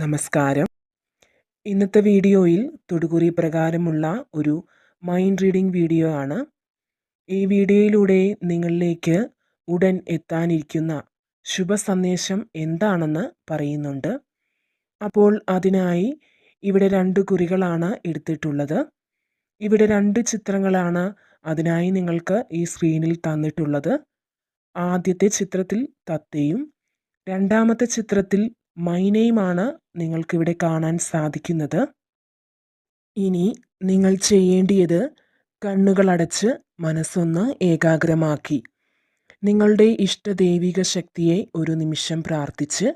നമസ്കാരം. ഇന്നത്തെ വീഡിയോയിൽ തൊടുകുറി പ്രകാരമുള്ള ഒരു മൈൻഡ് റീഡിംഗ് വീഡിയോ ആണ്. ഈ വീഡിയോയിലൂടെ നിങ്ങളിലേക്ക് ഉടൻ എത്താനിരിക്കുന്ന ശുഭ സന്ദേശം എന്താണെന്ന് പറയുന്നുണ്ട്. അപ്പോൾ അതിനായി ഇവിടെ രണ്ട് കുറികളാണ് എടുത്തിട്ടുള്ളത്. ഇവിടെ രണ്ട് ചിത്രങ്ങളാണ് അതിനായി നിങ്ങൾക്ക് ഈ സ്ക്രീനിൽ തന്നിട്ടുള്ളത്. ആദ്യത്തെ ചിത്രത്തിൽ തത്തയും രണ്ടാമത്തെ ചിത്രത്തിൽ മൈനയുമാണ് നിങ്ങൾക്കിവിടെ കാണാൻ സാധിക്കുന്നത്. ഇനി നിങ്ങൾ ചെയ്യേണ്ടിയത് കണ്ണുകളടച്ച് മനസ്സൊന്ന് ഏകാഗ്രമാക്കി. നിങ്ങളുടെ ഇഷ്ടദൈവിക ശക്തിയെ ഒരു നിമിഷം പ്രാർത്ഥിച്ച്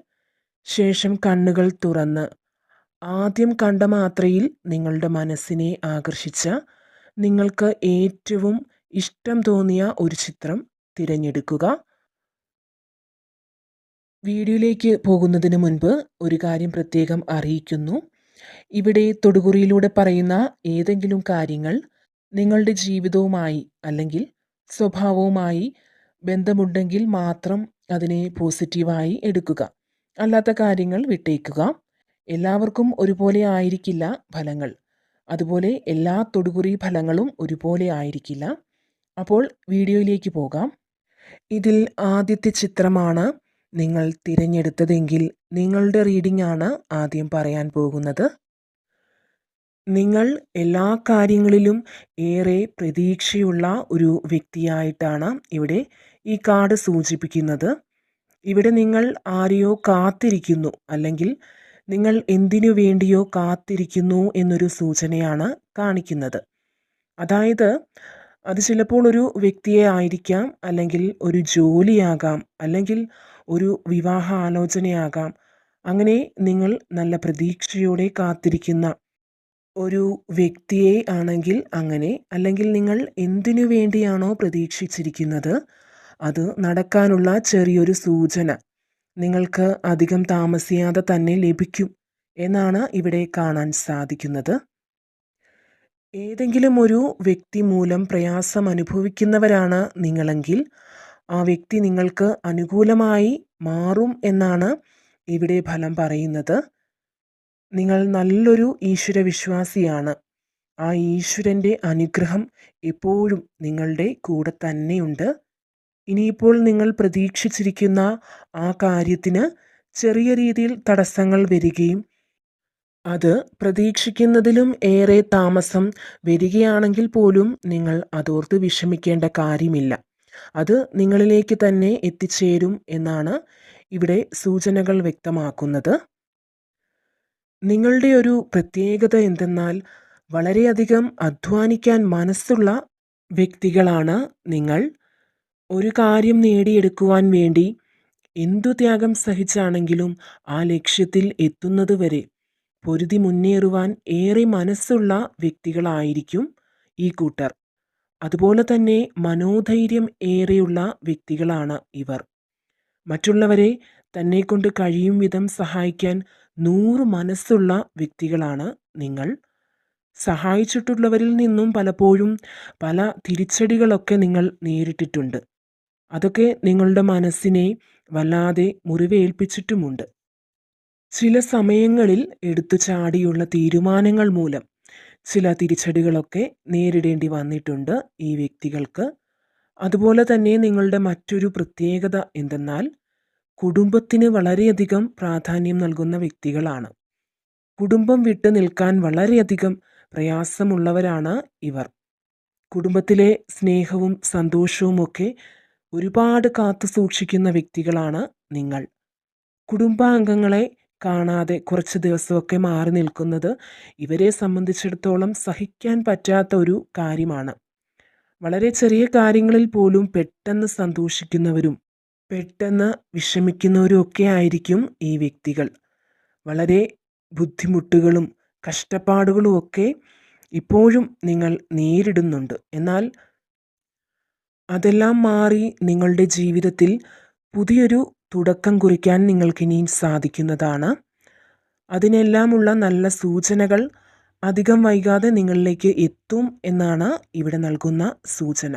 ശേഷം കണ്ണുകൾ തുറന്ന് ആദ്യം കണ്ട മാത്രയിൽ നിങ്ങളുടെ മനസ്സിനെ ആകർഷിച്ച നിങ്ങൾക്ക് ഏറ്റവും ഇഷ്ടം തോന്നിയ ഒരു ചിത്രം തിരഞ്ഞെടുക്കുക. വീഡിയോയിലേക്ക് പോകുന്നതിന് മുൻപ് ഒരു കാര്യം പ്രത്യേകം അറിയിക്കുന്നു. ഇവിടെ തൊടുകുറിയിലൂടെ പറയുന്ന ഏതെങ്കിലും കാര്യങ്ങൾ നിങ്ങളുടെ ജീവിതവുമായി അല്ലെങ്കിൽ സ്വഭാവവുമായി ബന്ധമുണ്ടെങ്കിൽ മാത്രം അതിനെ പോസിറ്റീവായി എടുക്കുക. അല്ലാത്ത കാര്യങ്ങൾ വിട്ടേക്കുക. എല്ലാവർക്കും ഒരുപോലെ ആയിരിക്കില്ല ഫലങ്ങൾ. അതുപോലെ എല്ലാ തൊടുകുറി ഫലങ്ങളും ഒരുപോലെ ആയിരിക്കില്ല. അപ്പോൾ വീഡിയോയിലേക്ക് പോകാം. ഇതിൽ ആദ്യത്തെ ചിത്രമാണ് നിങ്ങൾ തിരഞ്ഞെടുത്തതെങ്കിൽ നിങ്ങളുടെ റീഡിംഗ് ആണ് ആദ്യം പറയാൻ പോകുന്നത്. നിങ്ങൾ എല്ലാ കാര്യങ്ങളിലും ഏറെ പ്രതീക്ഷയുള്ള ഒരു വ്യക്തിയായിട്ടാണ് ഇവിടെ ഈ കാർഡ് സൂചിപ്പിക്കുന്നത്. ഇവിടെ നിങ്ങൾ ആരെയോ കാത്തിരിക്കുന്നു അല്ലെങ്കിൽ നിങ്ങൾ എന്തിനു വേണ്ടിയോ കാത്തിരിക്കുന്നു എന്നൊരു സൂചനയാണ് കാണിക്കുന്നത്. അതായത് അത് ചിലപ്പോൾ ഒരു വ്യക്തിയെ ആയിരിക്കാം അല്ലെങ്കിൽ ഒരു ജോലിയാകാം അല്ലെങ്കിൽ ഒരു വിവാഹ ആലോചനയാകാം അങ്ങനെ നിങ്ങൾ നല്ല പ്രതീക്ഷയോടെ കാത്തിരിക്കുന്ന ഒരു വ്യക്തിയെ ആണെങ്കിൽ അങ്ങനെ അല്ലെങ്കിൽ നിങ്ങൾ എന്തിനു വേണ്ടിയാണോ പ്രതീക്ഷിച്ചിരിക്കുന്നത് അത് നടക്കാനുള്ള ചെറിയൊരു സൂചന. നിങ്ങൾക്ക് അധികം താമസിയാതെ തന്നെ ലഭിക്കും എന്നാണ് ഇവിടെ കാണാൻ സാധിക്കുന്നത്. ഏതെങ്കിലും ഒരു വ്യക്തി മൂലം പ്രയാസം അനുഭവിക്കുന്നവരാണ് നിങ്ങളെങ്കിൽ ആ വ്യക്തി നിങ്ങൾക്ക് അനുകൂലമായി മാറും എന്നാണ് ഇവിടെ ഫലം പറയുന്നത്. നിങ്ങൾ നല്ലൊരു ഈശ്വര വിശ്വാസിയാണ് ആ ഈശ്വരന്റെ അനുഗ്രഹം എപ്പോഴും നിങ്ങളുടെ കൂടെ തന്നെയുണ്ട്. ഇനിയിപ്പോൾ നിങ്ങൾ പ്രതീക്ഷിച്ചിരിക്കുന്ന ആ കാര്യത്തിന് ചെറിയ രീതിയിൽ തടസ്സങ്ങൾ വരികയും അത് പ്രതീക്ഷിക്കുന്നതിലും ഏറെ താമസം വരികയാണെങ്കിൽ പോലും നിങ്ങൾ അതോർത്ത് വിഷമിക്കേണ്ട കാര്യമില്ല. അത് നിങ്ങളിലേക്ക് തന്നെ എത്തിച്ചേരും എന്നാണ് ഇവിടെ സൂചനകൾ വ്യക്തമാക്കുന്നത്. നിങ്ങളുടെ ഒരു പ്രത്യേകത എന്തെന്നാൽ വളരെയധികം അധ്വാനിക്കാൻ മനസ്സുള്ള വ്യക്തികളാണ് നിങ്ങൾ. ഒരു കാര്യം നേടിയെടുക്കുവാൻ വേണ്ടി എന്തു ത്യാഗം സഹിച്ചാണെങ്കിലും ആ ലക്ഷ്യത്തിൽ എത്തുന്നത് എത്തുന്നതുവരെ പൊരുതി മുന്നേറുവാൻ ഏറെ മനസ്സുള്ള വ്യക്തികളായിരിക്കും ഈ കൂട്ടർ. അതുപോലെ തന്നെ മനോധൈര്യം ഏറെയുള്ള വ്യക്തികളാണ് ഇവർ. മറ്റുള്ളവരെ തന്നെക്കൊണ്ട് കഴിയും വിധം സഹായിക്കാൻ നൂറ് മനസ്സുള്ള വ്യക്തികളാണ് നിങ്ങൾ. സഹായിച്ചിട്ടുള്ളവരിൽ നിന്നും പലപ്പോഴും പല തിരിച്ചടികളൊക്കെ നിങ്ങൾ നേരിട്ടിട്ടുണ്ട്. അതൊക്കെ നിങ്ങളുടെ മനസ്സിനെ വല്ലാതെ മുറിവേൽപ്പിച്ചിട്ടുമുണ്ട്. ചില സമയങ്ങളിൽ എടുത്തു ചാടിയുള്ള തീരുമാനങ്ങൾ മൂലം ചില തിരിച്ചടികളൊക്കെ നേരിടേണ്ടി വന്നിട്ടുണ്ട് ഈ വ്യക്തികൾക്ക്. അതുപോലെ തന്നെ നിങ്ങളുടെ മറ്റൊരു പ്രത്യേകത എന്തെന്നാൽ കുടുംബത്തിന് വളരെയധികം പ്രാധാന്യം നൽകുന്ന വ്യക്തികളാണ്. കുടുംബം വിട്ട് നിൽക്കാൻ വളരെയധികം പ്രയാസമുള്ളവരാണ് ഇവർ. കുടുംബത്തിലെ സ്നേഹവും സന്തോഷവും ഒക്കെ ഒരുപാട് കാത്തു സൂക്ഷിക്കുന്ന വ്യക്തികളാണ് നിങ്ങൾ. കുടുംബാംഗങ്ങളെ കാണാതെ കുറച്ച് ദിവസമൊക്കെ മാറി നിൽക്കുന്നത് ഇവരെ സംബന്ധിച്ചിടത്തോളം സഹിക്കാൻ പറ്റാത്ത ഒരു കാര്യമാണ്. വളരെ ചെറിയ കാര്യങ്ങളിൽ പോലും പെട്ടെന്ന് സന്തോഷിക്കുന്നവരും പെട്ടെന്ന് വിഷമിക്കുന്നവരും ഒക്കെ ആയിരിക്കും ഈ വ്യക്തികൾ. വളരെ ബുദ്ധിമുട്ടുകളും കഷ്ടപ്പാടുകളും ഒക്കെ ഇപ്പോഴും നിങ്ങൾ നേരിടുന്നുണ്ട്. എന്നാൽ അതെല്ലാം മാറി നിങ്ങളുടെ ജീവിതത്തിൽ പുതിയൊരു തുടക്കം കുറിക്കാൻ നിങ്ങൾക്കിനിയും സാധിക്കുന്നതാണ്. അതിനെല്ലാമുള്ള നല്ല സൂചനകൾ അധികം വൈകാതെ നിങ്ങളിലേക്ക് എത്തും എന്നാണ് ഇവിടെ നൽകുന്ന സൂചന.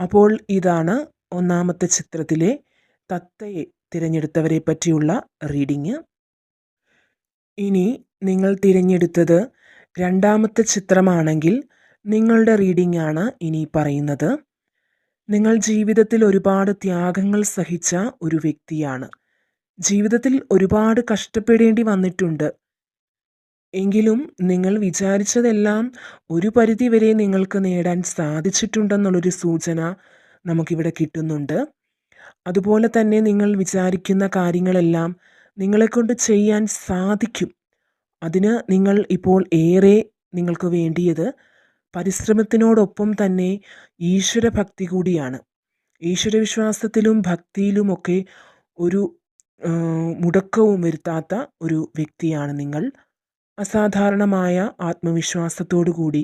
അപ്പോൾ ഇതാണ് ഒന്നാമത്തെ ചിത്രത്തിലെ തത്തയെ തിരഞ്ഞെടുത്തവരെ പറ്റിയുള്ള റീഡിങ്. ഇനി നിങ്ങൾ തിരഞ്ഞെടുത്തത് രണ്ടാമത്തെ ചിത്രമാണെങ്കിൽ നിങ്ങളുടെ റീഡിംഗ് ആണ് ഇനി പറയുന്നത്. നിങ്ങൾ ജീവിതത്തിൽ ഒരുപാട് ത്യാഗങ്ങൾ സഹിച്ച ഒരു വ്യക്തിയാണ്. ജീവിതത്തിൽ ഒരുപാട് കഷ്ടപ്പെടേണ്ടി വന്നിട്ടുണ്ട്. എങ്കിലും നിങ്ങൾ വിചാരിച്ചതെല്ലാം ഒരു പരിധിവരെ നിങ്ങൾക്ക് നേടാൻ സാധിച്ചിട്ടുണ്ടെന്നുള്ളൊരു സൂചന നമുക്കിവിടെ കിട്ടുന്നുണ്ട്. അതുപോലെ തന്നെ നിങ്ങൾ വിചാരിക്കുന്ന കാര്യങ്ങളെല്ലാം നിങ്ങളെക്കൊണ്ട് ചെയ്യാൻ സാധിക്കും. അതിന് നിങ്ങൾ ഇപ്പോൾ ഏറെ നിങ്ങൾക്ക് വേണ്ടിയത് പരിശ്രമത്തിനോടൊപ്പം തന്നെ ഈശ്വരഭക്തി കൂടിയാണ്. ഈശ്വരവിശ്വാസത്തിലും ഭക്തിയിലുമൊക്കെ ഒരു മുടക്കവും വരുത്താത്ത ഒരു വ്യക്തിയാണ് നിങ്ങൾ. അസാധാരണമായ ആത്മവിശ്വാസത്തോടു കൂടി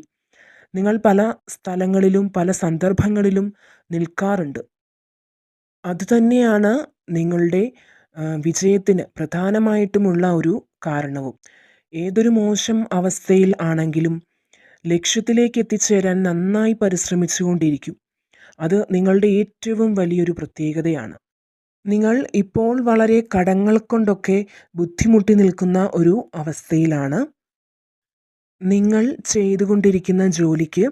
നിങ്ങൾ പല സ്ഥലങ്ങളിലും പല സന്ദർഭങ്ങളിലും നിൽക്കാറുണ്ട്. അതുതന്നെയാണ് നിങ്ങളുടെ വിജയത്തിന് പ്രധാനമായിട്ടുമുള്ള ഒരു കാരണവും. ഏതൊരു മോശം അവസ്ഥയിൽ ആണെങ്കിലും ലക്ഷ്യത്തിലേക്ക് എത്തിച്ചേരാൻ നന്നായി പരിശ്രമിച്ചുകൊണ്ടിരിക്കും. അത് നിങ്ങളുടെ ഏറ്റവും വലിയൊരു പ്രത്യേകതയാണ്. നിങ്ങൾ ഇപ്പോൾ വളരെ കടങ്ങൾ കൊണ്ടൊക്കെ ബുദ്ധിമുട്ടി നിൽക്കുന്ന ഒരു അവസ്ഥയിലാണ്. നിങ്ങൾ ചെയ്തുകൊണ്ടിരിക്കുന്ന ജോലിക്ക്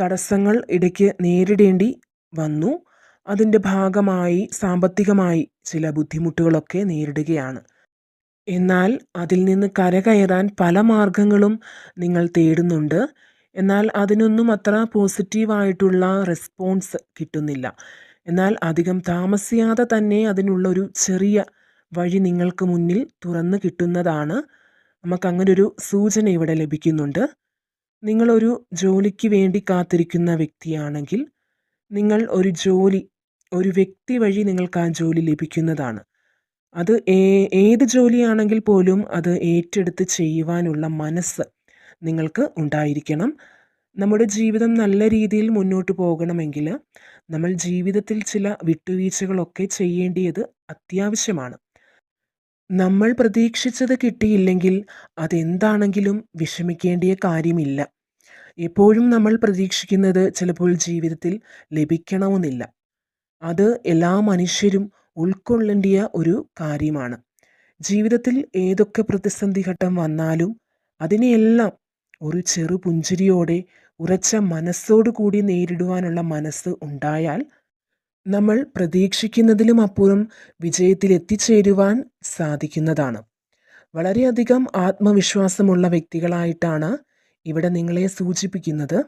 തടസ്സങ്ങൾ ഇടയ്ക്ക് നേരിടേണ്ടി വന്നു. അതിന്റെ ഭാഗമായി സാമ്പത്തികമായി ചില ബുദ്ധിമുട്ടുകളൊക്കെ നേരിടുകയാണ്. എന്നാൽ അതിൽ നിന്ന് കരകയറാൻ പല മാർഗങ്ങളും നിങ്ങൾ തേടുന്നുണ്ട്. എന്നാൽ അതിനൊന്നും അത്ര പോസിറ്റീവായിട്ടുള്ള റെസ്പോൺസ് കിട്ടുന്നില്ല. എന്നാൽ അധികം താമസിയാതെ തന്നെ അതിനുള്ളൊരു ചെറിയ വഴി നിങ്ങൾക്ക് മുന്നിൽ തുറന്നു കിട്ടുന്നതാണ്. നമുക്ക് അങ്ങനെ ഒരു സൂചന ഇവിടെ ലഭിക്കുന്നുണ്ട്. നിങ്ങളൊരു ജോലിക്ക് വേണ്ടി കാത്തിരിക്കുന്ന വ്യക്തിയാണെങ്കിൽ നിങ്ങൾ ഒരു ജോലി ഒരു വ്യക്തി വഴി നിങ്ങൾക്ക് ആ ജോലി ലഭിക്കുന്നതാണ്. അത് ഏത് ജോലിയാണെങ്കിൽ പോലും അത് ഏറ്റെടുത്ത് ചെയ്യുവാനുള്ള മനസ്സ് നിങ്ങൾക്ക് ഉണ്ടായിരിക്കണം. നമ്മുടെ ജീവിതം നല്ല രീതിയിൽ മുന്നോട്ട് പോകണമെങ്കിൽ നമ്മൾ ജീവിതത്തിൽ ചില വിട്ടുവീഴ്ചകളൊക്കെ ചെയ്യേണ്ടിയത് അത്യാവശ്യമാണ്. നമ്മൾ പ്രതീക്ഷിച്ചത് കിട്ടിയില്ലെങ്കിൽ അതെന്താണെങ്കിലും വിഷമിക്കേണ്ടിയ കാര്യമില്ല. എപ്പോഴും നമ്മൾ പ്രതീക്ഷിക്കുന്നത് ചിലപ്പോൾ ജീവിതത്തിൽ ലഭിക്കണമെന്നില്ല. അത് എല്ലാ മനുഷ്യരും ഉൾക്കൊള്ളേണ്ടിയ ഒരു കാര്യമാണ്. ജീവിതത്തിൽ ഏതൊക്കെ പ്രതിസന്ധി ഘട്ടം വന്നാലും അതിനെയെല്ലാം ഒരു ചെറു പുഞ്ചിരിയോടെ ഉറച്ച മനസ്സോടു കൂടി നേരിടുവാനുള്ള മനസ്സ് ഉണ്ടായാൽ നമ്മൾ പ്രതീക്ഷിക്കുന്നതിലും അപ്പുറം വിജയത്തിൽ എത്തിച്ചേരുവാൻ സാധിക്കുന്നതാണ്. വളരെയധികം ആത്മവിശ്വാസമുള്ള വ്യക്തികളായിട്ടാണ് ഇവിടെ നിങ്ങളെ സൂചിപ്പിക്കുന്നത്.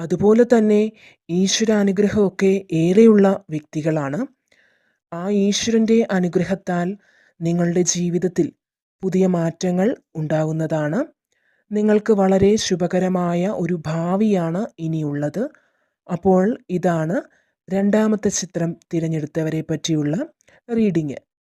അതുപോലെ തന്നെ ഈശ്വരാനുഗ്രഹമൊക്കെ ഏറെയുള്ള വ്യക്തികളാണ്. ആ ഈശ്വരന്റെ അനുഗ്രഹത്താൽ നിങ്ങളുടെ ജീവിതത്തിൽ പുതിയ മാറ്റങ്ങൾ ഉണ്ടാകുന്നതാണ്. നിങ്ങൾക്ക് വളരെ ശുഭകരമായ ഒരു ഭാവിയാണ് ഇനിയുള്ളത്. അപ്പോൾ ഇതാണ് രണ്ടാമത്തെ ചിത്രം തിരഞ്ഞെടുത്തവരെ പറ്റിയുള്ള റീഡിങ്.